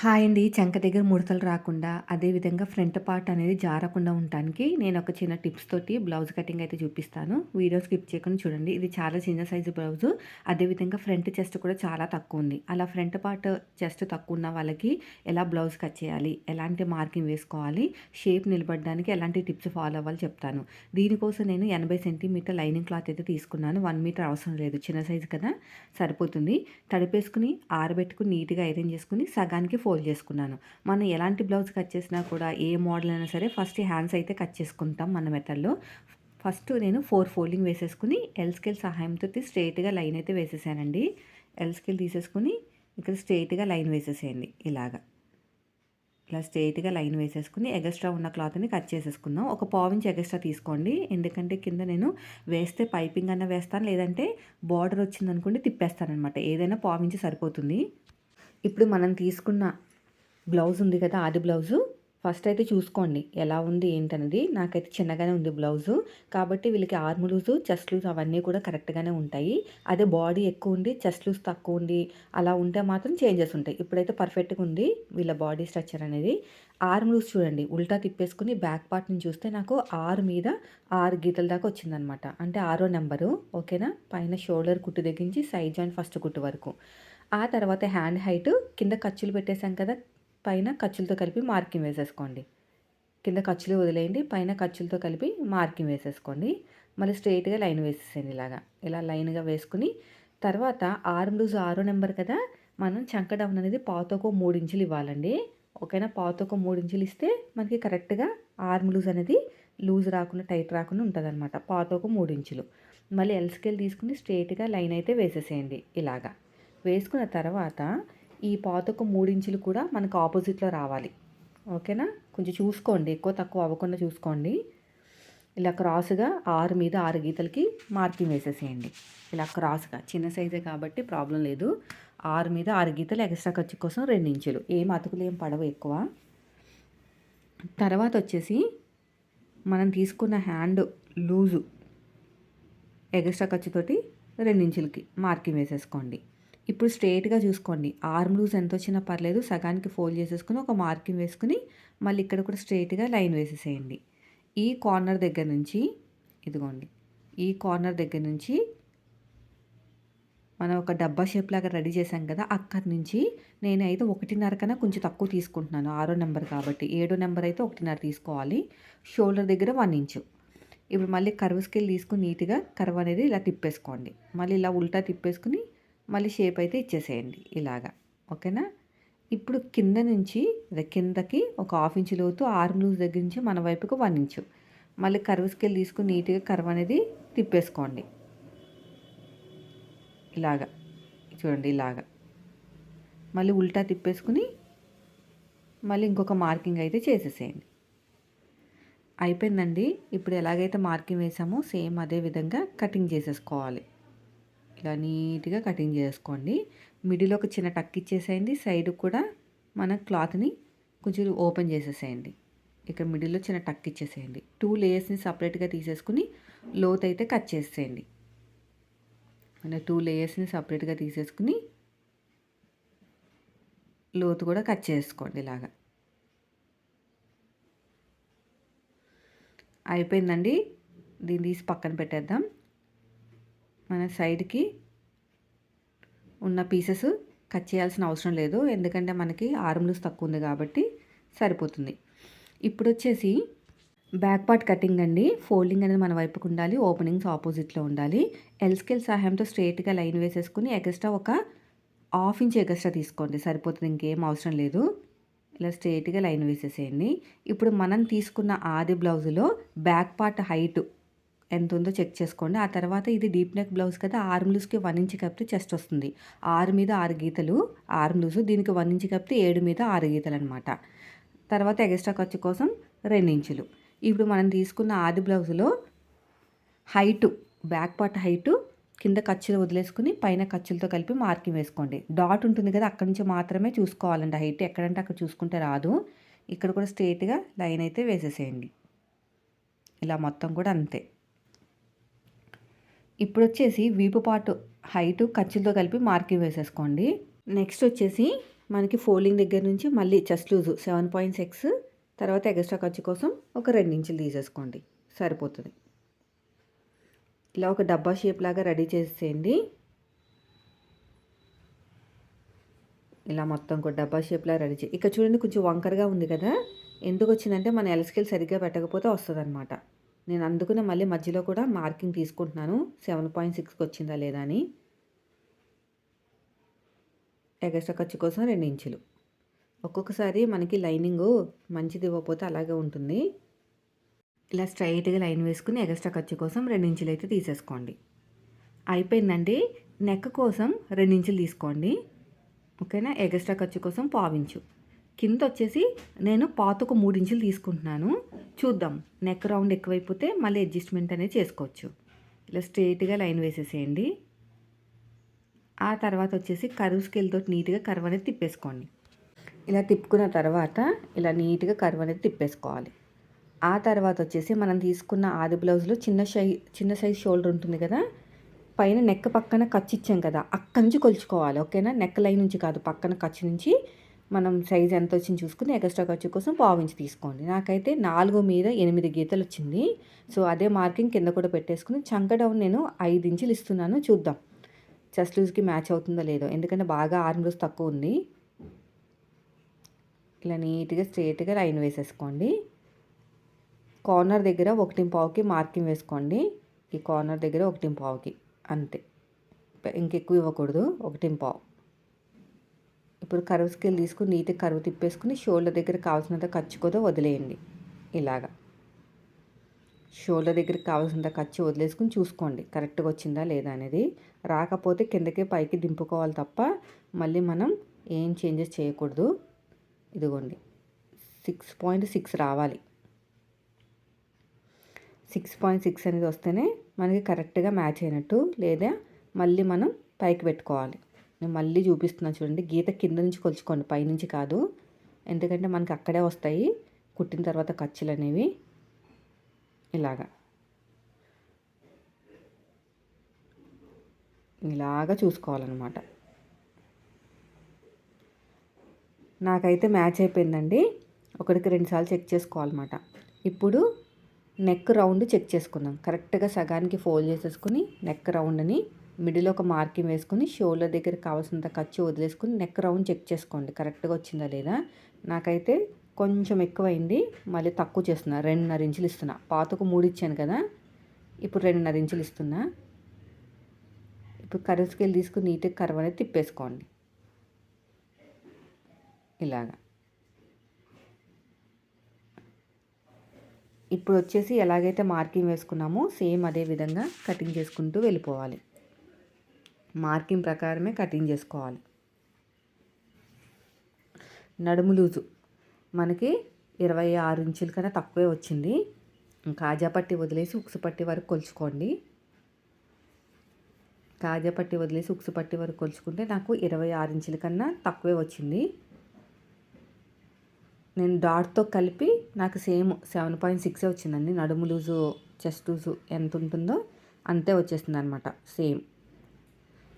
Hi అండి. చంక దగ్గర ముడతలు రాకుండా అదేవిధంగా ఫ్రంట్ పార్ట్ అనేది జారకుండా ఉండటానికి నేను ఒక చిన్న టిప్స్ తోటి బ్లౌజ్ కటింగ్ అయితే చూపిస్తాను. వీడియో స్కిప్ చేయకుండా చూడండి. ఇది చాలా చిన్న సైజు బ్లౌజ్. అదేవిధంగా ఫ్రంట్ చెస్ట్ కూడా చాలా తక్కువ ఉంది. అలా ఫ్రంట్ పార్ట్ చెస్ట్ తక్కువ ఉన్న వాళ్ళకి ఎలా బ్లౌజ్ కట్ చేయాలి? ఎలాంటి మార్కింగ్ వేసుకోవాలి? షేప్ నిలబడడానికి ఎలాంటి టిప్స్ ఫాలో అవ్వాలి చెప్తాను. దీనికోసం నేను ఎనభై సెంటీమీటర్ లైనింగ్ క్లాత్ అయితే తీసుకున్నాను. వన్ మీటర్ అవసరం లేదు. చిన్న సైజు కదా? సరిపోతుంది. తడిపేసుకుని ఆరబెట్టుకుని నీట్గా ఐరన్ చేసుకుని సగానికి ఫోల్డ్ చేసుకున్నాను. మనం ఎలాంటి బ్లౌజ్ కట్ చేసినా కూడా ఏ మోడల్ అయినా సరే ఫస్ట్ హ్యాండ్స్ అయితే కట్ చేసుకుంటాం మన మెథడ్లో. ఫస్ట్ నేను ఫోర్ ఫోల్డింగ్ వేసేసుకుని ఎల్ స్కేల్ సహాయంతో స్ట్రైట్గా లైన్ అయితే వేసేసానండి. ఎల్ స్కేల్ తీసేసుకుని ఇక్కడ స్ట్రైట్గా లైన్ వేసేసేయండి ఇలాగా. ఇలా స్ట్రైట్గా లైన్ వేసేసుకుని ఎగస్ట్రా ఉన్న క్లాత్ని కట్ చేసేసుకుందాం. ఒక పావించి ఎగస్ట్రా తీసుకోండి. ఎందుకంటే కింద నేను వేస్తే పైపింగ్ అన్న వేస్తాను. లేదంటే బార్డర్ వచ్చిందనుకోండి తిప్పేస్తానమాట ఏదైనా పావించి సరిపోతుంది. ఇప్పుడు మనం తీసుకున్న బ్లౌజ్ ఉంది కదా ఆది బ్లౌజు. ఫస్ట్ అయితే చూసుకోండి ఎలా ఉంది ఏంటనేది. నాకైతే చిన్నగానే ఉంది బ్లౌజు. కాబట్టి వీళ్ళకి ఆర్మ్ లూజు చెస్ట్ లూజ్ అవన్నీ కూడా కరెక్ట్గానే ఉంటాయి. అదే బాడీ ఎక్కువ ఉండి చెస్ట్ లూజ్ తక్కువ ఉండి అలా ఉంటే మాత్రం చేంజెస్ ఉంటాయి. ఇప్పుడైతే పర్ఫెక్ట్గా ఉంది వీళ్ళ బాడీ స్ట్రక్చర్ అనేది. ఆర్మ్ లూజ్ చూడండి ఉల్టా తిప్పేసుకుని బ్యాక్ పార్ట్ నుంచి చూస్తే నాకు ఆరు మీద ఆరు గీతల దాకా వచ్చిందనమాట. అంటే ఆరో నెంబరు ఓకేనా? పైన షోల్డర్ కుట్టు దగ్గరించి సైడ్ జాయింట్ ఫస్ట్ కుట్టు వరకు. ఆ తర్వాత హ్యాండ్ హైట్ కింద ఖర్చులు పెట్టేశాం కదా పైన ఖర్చులతో కలిపి మార్కింగ్ వేసేసుకోండి. కింద ఖర్చులు వదిలేయండి పైన ఖర్చులతో కలిపి మార్కింగ్ వేసేసుకోండి. మళ్ళీ స్ట్రైట్గా లైన్ వేసేసేయండి ఇలాగా. ఇలా లైన్గా వేసుకుని తర్వాత ఆరు లూజ్ ఆరో నెంబర్ కదా మనం చంక డౌన్ అనేది పాతకు మూడు ఇంచులు ఇవ్వాలండి. ఓకేనా? పాతకు మూడు ఇంచులు ఇస్తే మనకి కరెక్ట్గా ఆర్మ్ లూజ్ అనేది లూజ్ రాకుండా టైట్ రాకుండా ఉంటుంది అనమాట పాతకు మూడు ఇంచులు. మళ్ళీ ఎల్ స్కేల్ తీసుకుని స్ట్రైట్గా లైన్ అయితే వేసేసేయండి ఇలాగా. వేసుకున్న తర్వాత ఈ పాతకు మూడించులు కూడా మనకు ఆపోజిట్లో రావాలి. ఓకేనా? కొంచెం చూసుకోండి. ఎక్కువ తక్కువ అవ్వకుండా చూసుకోండి. ఇలా క్రాస్గా ఆరు మీద ఆరు గీతలకి మార్కింగ్ వేసేసేయండి. ఇలా క్రాస్గా. చిన్న సైజే కాబట్టి ప్రాబ్లం లేదు. ఆరు మీద ఆరు గీతలు ఎక్స్ట్రా ఖర్చు కోసం రెండు ఇంచులు. ఏం అతుకులు ఏం పడవు ఎక్కువ. తర్వాత వచ్చేసి మనం తీసుకున్న హ్యాండ్ లూజు ఎక్స్ట్రా ఖర్చుతోటి రెండించులకి మార్కింగ్ వేసేసుకోండి. ఇప్పుడు స్ట్రేట్గా చూసుకోండి. ఆర్మ్ లూజ్ ఎంత వచ్చినా పర్లేదు సగానికి ఫోల్డ్ చేసేసుకుని ఒక మార్కింగ్ వేసుకుని మళ్ళీ ఇక్కడ కూడా స్ట్రేట్గా లైన్ వేసేసేయండి. ఈ కార్నర్ దగ్గర నుంచి ఇదిగోండి. ఈ కార్నర్ దగ్గర నుంచి మనం ఒక డబ్బా షేప్ లాగా రెడీ చేసాం కదా అక్కడి నుంచి నేను అయితే ఒకటిన్నర కన్నా కొంచెం తక్కువ తీసుకుంటున్నాను ఆరో నెంబర్ కాబట్టి. ఏడో నెంబర్ అయితే ఒకటిన్నర తీసుకోవాలి. షోల్డర్ దగ్గర వన్ ఇంచు. ఇప్పుడు మళ్ళీ కర్వ్ స్కేల్ తీసుకుని నీట్గా కర్వ్ అనేది ఇలా తిప్పేసుకోండి. మళ్ళీ ఇలా ఉల్టా తిప్పేసుకుని మళ్ళీ షేప్ అయితే ఇచ్చేసేయండి ఇలాగా. ఓకేనా? ఇప్పుడు కింద నుంచి కిందకి ఒక హాఫ్ ఇంచ్ లోతు ఆర్మ్ లూజ్ దగ్గర నుంచి మన వైపుకు వన్ ఇంచు. మళ్ళీ కర్వ్ స్కేల్ తీసుకుని నీట్గా కర్వ్ అనేది తిప్పేసుకోండి. ఇలాగా. చూడండి ఇలాగా. మళ్ళీ ఉల్టా తిప్పేసుకుని మళ్ళీ ఇంకొక మార్కింగ్ అయితే చేసేసేయండి. అయిపోయిందండి. ఇప్పుడు ఎలాగైతే మార్కింగ్ వేసామో సేమ్ అదే విధంగా కటింగ్ చేసేసుకోవాలి. ఇలా నీట్గా కటింగ్ చేసుకోండి. మిడిల్ ఒక చిన్న టక్ ఇచ్చేసేయండి. సైడ్ కూడా మన క్లాత్ని కొంచెం ఓపెన్ చేసేసేయండి. ఇక్కడ మిడిల్లో చిన్న టక్ ఇచ్చేసేయండి. టూ లేయర్స్ని సపరేట్గా తీసేసుకుని లోత్ అయితే కట్ చేసేయండి మన టూ లేయర్స్ని సపరేట్గా తీసేసుకుని లోతు కూడా కట్ చేసుకోండి ఇలాగా. అయిపోయిందండి. దీన్ని తీసి పక్కన పెట్టేద్దాం. మన సైడ్కి ఉన్న పీసెస్ కట్ చేయాల్సిన అవసరం లేదు. ఎందుకంటే మనకి ఆర్మ్లూస్ తక్కువ ఉంది కాబట్టి సరిపోతుంది. ఇప్పుడు వచ్చేసి బ్యాక్ పార్ట్ కటింగ్ అండి. ఫోల్డింగ్ అనేది మన వైపుకు ఉండాలి. ఓపెనింగ్స్ ఆపోజిట్లో ఉండాలి. ఎల్స్కెల్ సహాయంతో స్ట్రేట్గా లైన్ వేసేసుకుని ఎక్స్ట్రా ఒక హాఫ్ ఇంచ్ ఎక్స్ట్రా తీసుకోండి. సరిపోతుంది. ఇంకేం అవసరం లేదు. ఇలా స్ట్రేట్గా లైన్ వేసేసేయండి. ఇప్పుడు మనం తీసుకున్న ఆది బ్లౌజులో బ్యాక్ పార్ట్ హైట్ ఎంత ఉందో చెక్ చేసుకోండి. ఆ తర్వాత ఇది డీప్ నెక్ బ్లౌజ్ కదా ఆర్మ్ లూజ్కి వన్ ఇంచ్ కప్పితే చెస్ట్ వస్తుంది. ఆరు మీద ఆరు గీతలు ఆర్మ్ లూజు దీనికి వన్ ఇంచ్ కప్పితే ఏడు మీద ఆరు గీతలు అనమాట తర్వాత ఎక్స్ట్రా ఖర్చు కోసం రెండు ఇంచులు. ఇప్పుడు మనం తీసుకున్న ఆది బ్లౌజ్లో హైటు బ్యాక్ పార్ట్ హైటు కింద ఖర్చులు వదిలేసుకుని పైన ఖర్చులతో కలిపి మార్కింగ్ వేసుకోండి. డాట్ ఉంటుంది కదా అక్కడి నుంచి మాత్రమే చూసుకోవాలండి హైట్. ఎక్కడంటే అక్కడ చూసుకుంటే రాదు. ఇక్కడ కూడా స్ట్రేట్గా లైన్ అయితే వేసేసేయండి. ఇలా మొత్తం కూడా అంతే. ఇప్పుడు వచ్చేసి వీపు పాటు హైటు ఖర్చులతో కలిపి మార్కింగ్ వేసేసుకోండి. నెక్స్ట్ వచ్చేసి మనకి ఫోల్డింగ్ దగ్గర నుంచి మళ్ళీ chest loose seven point six తర్వాత ఎక్స్ట్రా ఖర్చు కోసం ఒక రెండు ఇంచులు తీసేసుకోండి. సరిపోతుంది. ఇలా ఒక డబ్బా షేప్ లాగా రెడీ చేసేయండి. ఇలా మొత్తం కూడా డబ్బా షేప్లా రెడీ చే ఇక్కడ చూడండి కొంచెం వంకరగా ఉంది కదా? ఎందుకు వచ్చిందంటే మన ఎలస్కేల్ సరిగ్గా పెట్టకపోతే వస్తుంది అనమాట నేను అందుకునే మళ్ళీ మధ్యలో కూడా మార్కింగ్ తీసుకుంటున్నాను. సెవెన్ పాయింట్ సిక్స్కి వచ్చిందా లేదా అని. ఎగస్ట్రా ఖర్చు కోసం రెండు ఇంచులు. ఒక్కొక్కసారి మనకి లైనింగ్ మంచిది ఇవ్వకపోతే అలాగే ఉంటుంది. ఇలా స్ట్రైట్గా లైన్ వేసుకుని ఎగస్ట్రా ఖర్చు కోసం రెండు ఇంచులు అయితే తీసేసుకోండి. అయిపోయిందండి. నెక్ కోసం రెండు ఇంచులు తీసుకోండి. ఓకేనా? ఎగస్ట్రా ఖర్చు కోసం పావించు కింద వచ్చేసి నేను పాతకు మూడు ఇంచులు తీసుకుంటున్నాను. చూద్దాం నెక్ రౌండ్ ఎక్కువైపోతే మళ్ళీ అడ్జస్ట్మెంట్ అనేది చేసుకోవచ్చు. ఇలా స్ట్రెయిట్గా లైన్ వేసేసేయండి. ఆ తర్వాత వచ్చేసి కరువు స్కేల్తో నీట్గా కరువు అనేది తిప్పేసుకోండి. ఇలా తిప్పుకున్న తర్వాత ఇలా నీట్గా కరువు అనేది తిప్పేసుకోవాలి. ఆ తర్వాత వచ్చేసి మనం తీసుకున్న ఆది బ్లౌజ్లో చిన్న సై చిన్న సైజ్ షోల్డర్ ఉంటుంది కదా? పైన నెక్ పక్కన ఖర్చు ఇచ్చాం కదా అక్కడి నుంచి కొలుచుకోవాలి ఓకేనా? నెక్ లైన్ నుంచి కాదు పక్కన ఖర్చు నుంచి మనం సైజ్ ఎంత వచ్చింది చూసుకుని ఎక్స్ట్రా ఖర్చు కోసం పావించి తీసుకోండి. నాకైతే నాలుగు మీద ఎనిమిది గీతలు వచ్చింది. సో అదే మార్కింగ్ కింద కూడా పెట్టేసుకుని చంక డౌన్ నేను ఐదు ఇంచులు ఇస్తున్నాను చూద్దాం. చెస్ట్ లూజ్కి మ్యాచ్ అవుతుందో లేదో. ఎందుకంటే బాగా ఆర్మ్ లూజ్ తక్కువ ఉంది. ఇలా నీట్గా స్ట్రేట్గా లైన్ వేసేసుకోండి. కార్నర్ దగ్గర ఒకటి పావుకి మార్కింగ్ వేసుకోండి. ఈ కార్నర్ దగ్గర ఒకటి పావుకి అంతే. ఇంకెక్కువ ఇవ్వకూడదు. ఒకటి పావు. ఇప్పుడు కరువు స్కేల్ తీసుకుని నీతి కరువు తిప్పేసుకుని షోల్డర్ దగ్గర కావాల్సినంత ఖర్చు కూడా వదిలేయండి. ఇలాగా. షోల్డర్ దగ్గర కావాల్సినంత ఖర్చు వదిలేసుకుని చూసుకోండి. కరెక్ట్గా వచ్చిందా లేదా అనేది. రాకపోతే కిందకే పైకి దింపుకోవాలి తప్ప మళ్ళీ మనం ఏం చేంజెస్ చేయకూడదు. ఇదిగోండి. సిక్స్ పాయింట్ సిక్స్ రావాలి. సిక్స్ పాయింట్ సిక్స్ అనేది వస్తేనే మనకి కరెక్ట్గా మ్యాచ్ అయినట్టు లేదా మళ్ళీ మనం పైకి పెట్టుకోవాలి. నేను మళ్ళీ చూపిస్తున్నాను చూడండి. గీత కింద నుంచి కొలుచుకోండి. పైనుంచి కాదు. ఎందుకంటే మనకి అక్కడే వస్తాయి. కుట్టిన తర్వాత ఖర్చులు అనేవి. ఇలాగా. ఇలాగా చూసుకోవాలన్నమాట. నాకైతే మ్యాచ్ అయిపోయిందండి. ఒకటికి రెండుసార్లు చెక్ చేసుకోవాలన్నమాట. ఇప్పుడు నెక్ రౌండ్ చెక్ చేసుకుందాం. కరెక్ట్గా సగానికి ఫోల్డ్ చేసేసుకుని నెక్ రౌండ్ని మిడిల్ ఒక మార్కింగ్ వేసుకుని షోల్డర్ దగ్గర కావాల్సినంత ఖర్చు వదిలేసుకుని నెక్ రౌండ్ చెక్ చేసుకోండి. కరెక్ట్గా వచ్చిందా లేదా? నాకైతే కొంచెం ఎక్కువైంది మళ్ళీ తక్కువ చేస్తున్నా. రెండున్నర ఇంచులు ఇస్తున్నా. పాతకు మూడు ఇచ్చాను కదా ఇప్పుడు రెండున్నర ఇంచులు ఇస్తున్నా. ఇప్పుడు కర్వ్ స్కేల్ తీసుకుని నీట్గా కర్వ్ అనేది తిప్పేసుకోండి. ఇలాగా. ఇప్పుడు వచ్చేసి ఎలాగైతే మార్కింగ్ వేసుకున్నామో సేమ్ అదే విధంగా కటింగ్ చేసుకుంటూ వెళ్ళిపోవాలి. మార్కింగ్ ప్రకారమే కటింగ్ చేసుకోవాలి. నడుము లూజు. మనకి ఇరవై ఆరు ఇంచుల కన్నా తక్కువే వచ్చింది. కాజా పట్టి వదిలేసి ఉక్సు పట్టి వరకు కొలుచుకోండి. కాజా పట్టి వదిలేసి ఉక్సు పట్టి వరకు కొలుచుకుంటే నాకు ఇరవై ఆరు ఇంచుల కన్నా తక్కువే వచ్చింది. నేను డాట్తో కలిపి నాకు సేమ్ సెవెన్ పాయింట్ సిక్స్ వచ్చిందండి. నడుము లూజు చెస్ట్ లూజు ఎంత ఉంటుందో అంతే వచ్చేస్తుంది అనమాట సేమ్.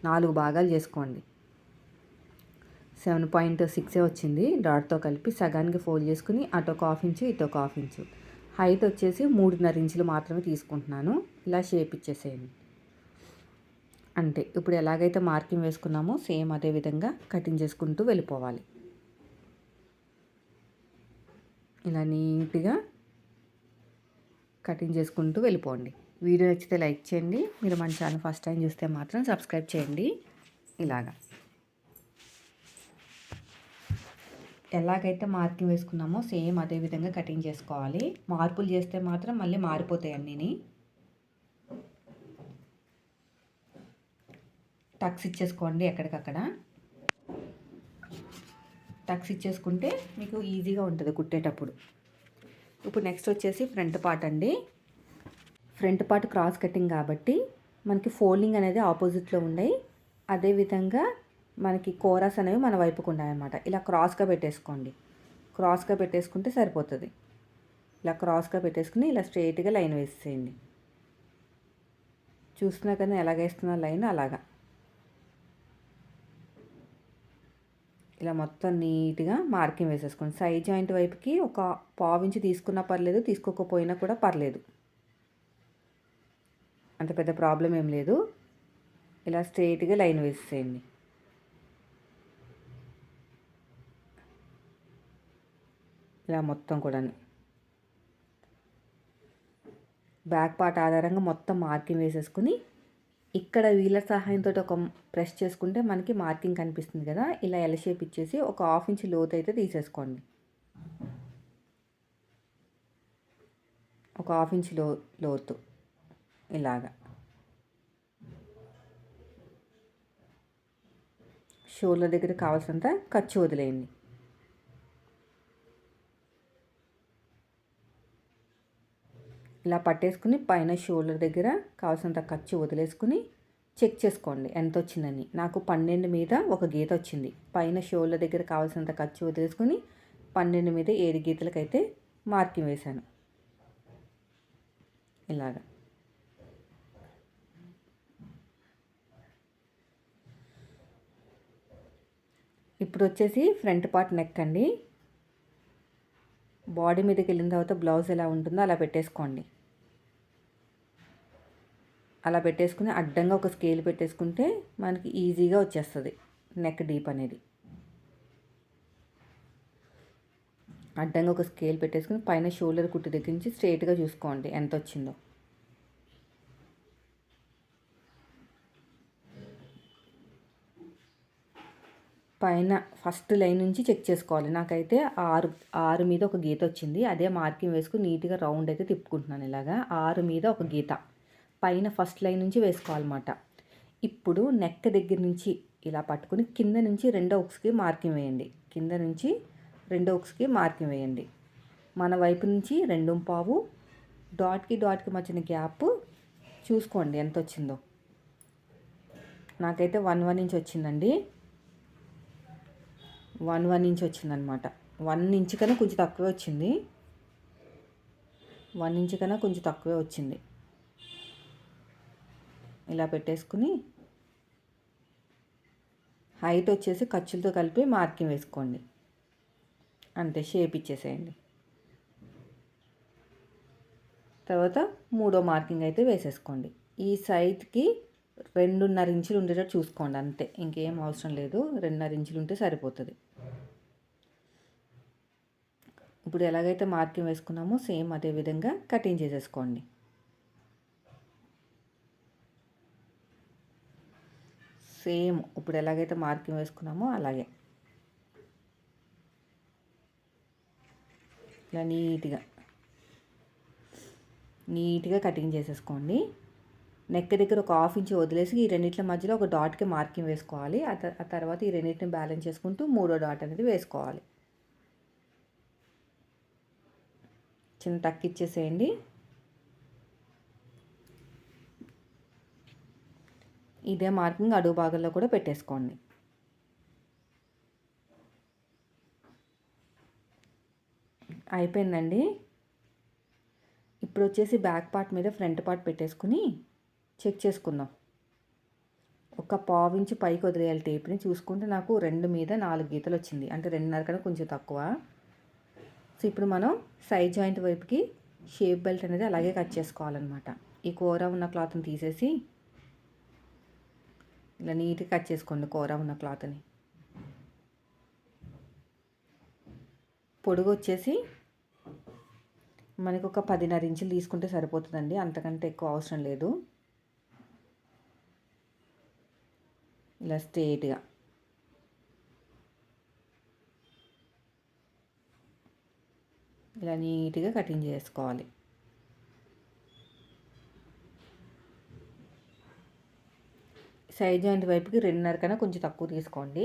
నాలుగు భాగాలు చేసుకోండి. సెవెన్ పాయింట్ సిక్సే వచ్చింది. డాట్తో కలిపి సగానికి ఫోల్డ్ చేసుకుని అటు ఒక హాఫ్ ఇంచు ఇటు ఒక హాఫ్ ఇంచు. హైట్ వచ్చేసి మూడున్నర ఇంచులు మాత్రమే తీసుకుంటున్నాను. ఇలా షేప్ ఇచ్చేసేయండి. అంతే. ఇప్పుడు ఎలాగైతే మార్కింగ్ వేసుకున్నామో సేమ్ అదే విధంగా కటింగ్ చేసుకుంటూ వెళ్ళిపోవాలి. ఇలా నీట్గా కటింగ్ చేసుకుంటూ వెళ్ళిపోండి. వీడియో నచ్చితే లైక్ చేయండి. మీరు మన ఛానల్ ఫస్ట్ టైం చూస్తే మాత్రం సబ్స్క్రైబ్ చేయండి. ఇలాగా. ఎలాగైతే మార్కింగ్ వేసుకున్నామో సేమ్ అదే విధంగా కటింగ్ చేసుకోవాలి. మార్పులు చేస్తే మాత్రం మళ్ళీ మారిపోతాయి అన్నీ టక్స్ ఇచ్చేసుకోండి ఎక్కడికక్కడ. టక్స్ ఇచ్చేసుకుంటే మీకు ఈజీగా ఉంటుంది కుట్టేటప్పుడు. ఇప్పుడు నెక్స్ట్ వచ్చేసి ఫ్రంట్ పార్ట్ అండి. ఫ్రంట్ పార్ట్ క్రాస్ కటింగ్ కాబట్టి మనకి ఫోల్డింగ్ అనేది ఆపోజిట్లో ఉన్నాయి అదేవిధంగా మనకి కోరాస్ అనేవి మన వైపుకు ఉన్నాయన్నమాట. ఇలా క్రాస్గా పెట్టేసుకోండి. క్రాస్గా పెట్టేసుకుంటే సరిపోతుంది. ఇలా క్రాస్గా పెట్టేసుకుని ఇలా స్ట్రైట్గా లైన్ వేసేయండి. చూస్తున్నా కదా ఎలాగేస్తున్నా లైన్ అలాగా. ఇలా మొత్తం నీట్గా మార్కింగ్ వేసేసుకోండి. సైడ్ జాయింట్ వైపుకి ఒక పావు ఇంచు తీసుకున్నా పర్లేదు తీసుకోకపోయినా కూడా పర్లేదు. అంత పెద్ద ప్రాబ్లం ఏం లేదు. ఇలా స్ట్రైట్గా లైన్ వేసేయండి. ఇలా మొత్తం కూడా. బ్యాక్ పార్ట్ ఆధారంగా మొత్తం మార్కింగ్ వేసేసుకుని ఇక్కడ వీలర్ సహాయంతో ఒక ప్రెస్ చేసుకుంటే మనకి మార్కింగ్ కనిపిస్తుంది కదా. ఇలా ఎల్ షేప్ ఇచ్చేసి ఒక హాఫ్ ఇంచ్ లోతు అయితే తీసేసుకోండి. ఒక హాఫ్ ఇంచ్లో లోతు. ఇలాగా. షోల దగ్గర కావాల్సినంత ఖర్చు వదిలేయండి. ఇలా పట్టేసుకుని పైన షోల్డర్ దగ్గర కావాల్సినంత ఖర్చు వదిలేసుకుని చెక్ చేసుకోండి ఎంత వచ్చిందని. నాకు పన్నెండు మీద ఒక గీత వచ్చింది. పైన షోల్డర్ దగ్గర కావాల్సినంత ఖర్చు వదిలేసుకుని పన్నెండు మీద ఏడు గీతలకైతే మార్కింగ్ వేశాను. ఇలాగా. ఇప్పుడు వచ్చేసి ఫ్రంట్ పార్ట్ నెక్ అండి బాడీ మీదకి వెళ్ళిన తర్వాత బ్లౌజ్ ఎలా ఉంటుందో అలా పెట్టేసుకోండి. అలా పెట్టేసుకుని అడ్డంగా ఒక స్కేల్ పెట్టేసుకుంటే మనకి ఈజీగా వచ్చేస్తుంది నెక్ డీప్ అనేది. అడ్డంగా ఒక స్కేల్ పెట్టేసుకుని పైన షోల్డర్ కుట్టు దగ్గర నుంచి స్ట్రైట్గా చూసుకోండి ఎంత వచ్చిందో పైన ఫస్ట్ లైన్ నుంచి చెక్ చేసుకోవాలి. నాకైతే ఆరు ఆరు మీద ఒక గీత వచ్చింది. అదే మార్కింగ్ వేసుకుని నీట్గా రౌండ్ అయితే తిప్పుకుంటున్నాను ఇలాగా. ఆరు మీద ఒక గీత. పైన ఫస్ట్ లైన్ నుంచి వేసుకోవాలన్నమాట. ఇప్పుడు నెక్ దగ్గర నుంచి ఇలా పట్టుకుని కింద నుంచి రెండో ఉక్స్కి మార్కింగ్ వేయండి. కింద నుంచి రెండో ఉక్స్కి మార్కింగ్ వేయండి. మన వైపు నుంచి రెండు పావు డాట్కి డాట్కి మధ్యన గ్యాప్ చూసుకోండి ఎంత వచ్చిందో నాకైతే వన్ వన్ ఇంచ్ వచ్చిందండి. వన్ వన్ ఇంచ్ వచ్చిందనమాట. వన్ ఇంచ్ కన్నా కొంచెం తక్కువే వచ్చింది. వన్ ఇంచ్ కన్నా కొంచెం తక్కువే వచ్చింది. ఇలా పెట్టేసుకుని హైట్ వచ్చేసి ఖర్చులతో కలిపి మార్కింగ్ వేసుకోండి. అంతే షేప్ ఇచ్చేసేయండి. తర్వాత మూడో మార్కింగ్ అయితే వేసేసుకోండి. ఈ సైజ్కి రెండున్నర ఇంచులు ఉండేటట్టు చూసుకోండి అంతే. ఇంకేం అవసరం లేదు. రెండున్నర ఇంచులు ఉంటే సరిపోతుంది. ఇప్పుడు ఎలాగైతే మార్కింగ్ వేసుకున్నామో సేమ్ అదే విధంగా కటింగ్ చేసేసుకోండి. సేమ్ ఇప్పుడు ఎలాగైతే మార్కింగ్ వేసుకున్నామో అలాగే. ఇలా నీట్గా నీట్గా కటింగ్ చేసేసుకోండి. నెక్ దగ్గర ఒక హాఫ్ ఇంచ్ వదిలేసి ఈ రెండింటి మధ్యలో ఒక డాట్కి మార్కింగ్ వేసుకోవాలి. ఆ తర్వాత ఈ రెండింటిని బ్యాలెన్స్ చేసుకుంటూ మూడో డాట్ అనేది వేసుకోవాలి. చిన్న టక్ ఇచ్చేసేయండి. ఇదే మార్కింగ్ అడుగు భాగంలో కూడా పెట్టేసుకోండి. అయిపోయిందండి. ఇప్పుడు వచ్చేసి బ్యాక్ పార్ట్ మీద ఫ్రంట్ పార్ట్ పెట్టేసుకుని చెక్ చేసుకుందాం. ఒక పావించి పైకి వదిలేయాలి టేప్ని. చూసుకుంటే నాకు రెండు మీద నాలుగు గీతలు వచ్చింది. అంటే రెండున్నర కన్నా కొంచెం తక్కువ. సో ఇప్పుడు మనం సైడ్ జాయింట్ వైపుకి షేప్ బెల్ట్ అనేది అలాగే కట్ చేసుకోవాలన్నమాట. ఈ కూర ఉన్న క్లాత్ని తీసేసి ఇలా నీట్గా కట్ చేసుకోండి కూర ఉన్న క్లాత్ని. పొడుగు వచ్చేసి మనకు ఒక పదిన్నర ఇంచులు తీసుకుంటే సరిపోతుందండి. అంతకంటే ఎక్కువ అవసరం లేదు. ఇలా స్ట్రేట్గా. ఇలా నీట్గా కటింగ్ చేసుకోవాలి. సైజ్ జాయింట్ వైపుకి రెండున్నర కన్నా కొంచెం తక్కువ తీసుకోండి.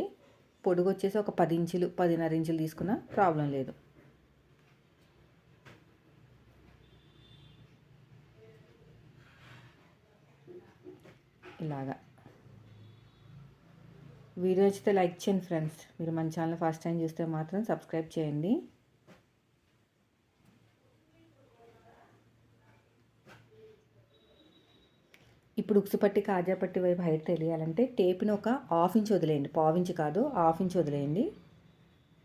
పొడుగు వచ్చేసి ఒక పది ఇంచులు పదిన్నర ఇంచులు తీసుకున్నా ప్రాబ్లం లేదు. ఇలాగా. వీడియో వచ్చితే లైక్ చేయండి ఫ్రెండ్స్. మీరు మన ఛానల్ ఫస్ట్ టైం చూస్తే మాత్రం సబ్స్క్రైబ్ చేయండి. ఇప్పుడు ఉక్సుపట్టి కాజాపట్టి వైపు హైట్ తెలియాలంటే టేప్ని ఒక హాఫ్ ఇంచ్ వదిలేయండి. పావు ఇంచ్ కాదు హాఫ్ ఇంచ్ వదిలేయండి.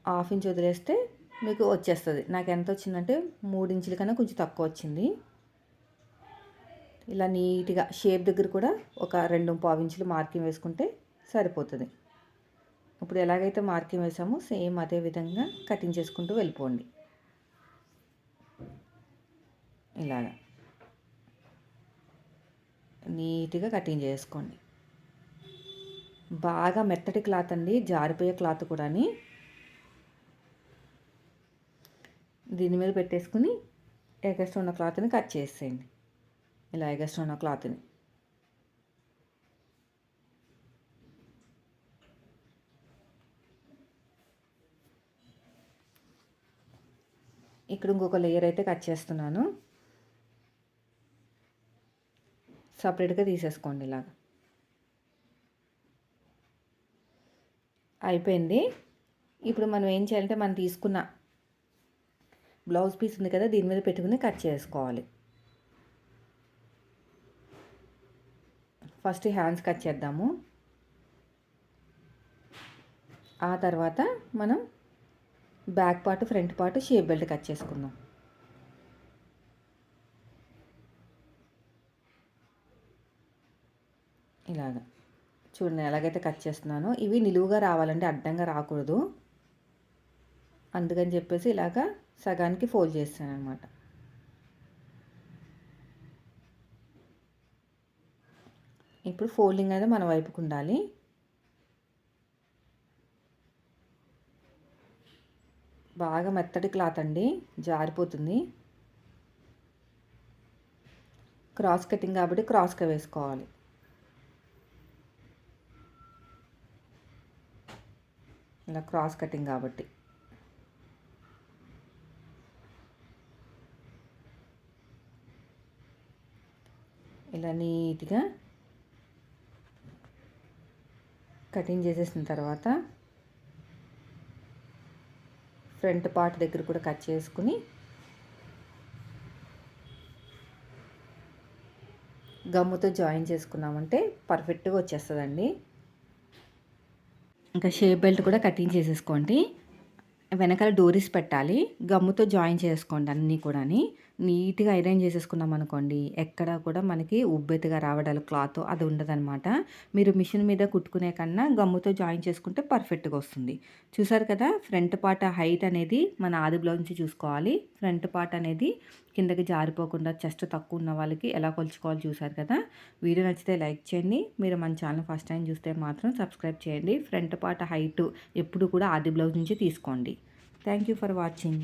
హాఫ్ ఇంచ్ వదిలేస్తే మీకు వచ్చేస్తుంది. నాకు ఎంత వచ్చిందంటే మూడు ఇంచుల కన్నా కొంచెం తక్కువ వచ్చింది. ఇలా నీట్గా షేప్ దగ్గర కూడా ఒక రెండు పావు ఇంచులు మార్కింగ్ వేసుకుంటే సరిపోతుంది. ఇప్పుడు ఎలాగైతే మార్కింగ్ వేసామో సేమ్ అదే విధంగా కటింగ్ చేసుకుంటూ వెళ్ళిపోండి. ఇలాగా. నీట్గా కటింగ్ చేసుకోండి. బాగా మెత్తటి క్లాత్ అండి జారిపోయే క్లాత్ కూడాని. దీని మీద పెట్టేసుకుని ఎగస్ట్రా ఉన్న క్లాత్ని కట్ చేసేయండి. ఇలా ఎగస్ట్ ఉన్న క్లాత్ని. ఇక్కడ ఇంకొక లేయర్ అయితే కట్ చేస్తున్నాను. సపరేట్గా తీసేసుకోండి ఇలాగా. అయిపోయింది. ఇప్పుడు మనం ఏం చేయాలంటే మనం తీసుకున్న బ్లౌజ్ పీస్ ఉంది కదా దీని మీద పెట్టుకుని కట్ చేసుకోవాలి. ఫస్ట్ హ్యాండ్స్ కట్ చేద్దాము. ఆ తర్వాత మనం back part front part shape belt cut చేసుకుందాం. ఇలాగా. చూడండి ఎలాగైతే కట్ చేస్తున్నానో ఇవి నిలువుగా రావాలంటే అడ్డంగా రాకూడదు. అందుకని చెప్పేసి ఇలాగా సగానికి ఫోల్డ్ చేస్తాను అనమాట ఇప్పుడు ఫోల్డింగ్ అనేది మన వైపుకు ఉండాలి. బాగా మెత్తటి క్లాత్ అండి. జారిపోతుంది. క్రాస్ కటింగ్ కాబట్టి క్రాస్గా వేసుకోవాలి. ఇలా క్రాస్ కటింగ్ కాబట్టి. ఇలా నీట్గా కటింగ్ చేసేసిన తర్వాత ఫ్రంట్ పార్ట్ దగ్గర కూడా కట్ చేసుకుని గమ్ముతో జాయిన్ చేసుకున్నామంటే పర్ఫెక్ట్గా వచ్చేస్తుందండి. ఇంకా షేప్ బెల్ట్ కూడా కటింగ్ చేసేసుకోండి. వెనకాల డోరీస్ పెట్టాలి. గమ్ముతో జాయిన్ చేసుకోండి అన్నీ కూడా నీట్గా ఐరన్ చేసేసుకున్నాం అనుకోండి ఎక్కడ కూడా మనకి ఉబ్బెత్తుగా రావడాలు క్లాత్ అది ఉండదనమాట మీరు మిషన్ మీద కుట్టుకునే కన్నా గమ్ముతో జాయిన్ చేసుకుంటే పర్ఫెక్ట్గా వస్తుంది. చూసారు కదా ఫ్రంట్ పార్ట్ హైట్ అనేది మన ఆది బ్లౌజ్ నుంచి చూసుకోవాలి. ఫ్రంట్ పార్ట్ అనేది కిందకి జారిపోకుండా చెస్ట్ తక్కువ ఉన్న వాళ్ళకి ఎలా కొలుచుకోవాలి చూసారు కదా. వీడియో నచ్చితే లైక్ చేయండి. మీరు మన ఛానల్ ఫస్ట్ టైం చూస్తే మాత్రం సబ్స్క్రైబ్ చేయండి. ఫ్రంట్ పార్ట్ హైట్ ఎప్పుడు కూడా ఆది బ్లౌజ్ నుంచి తీసుకోండి. Thank you for watching.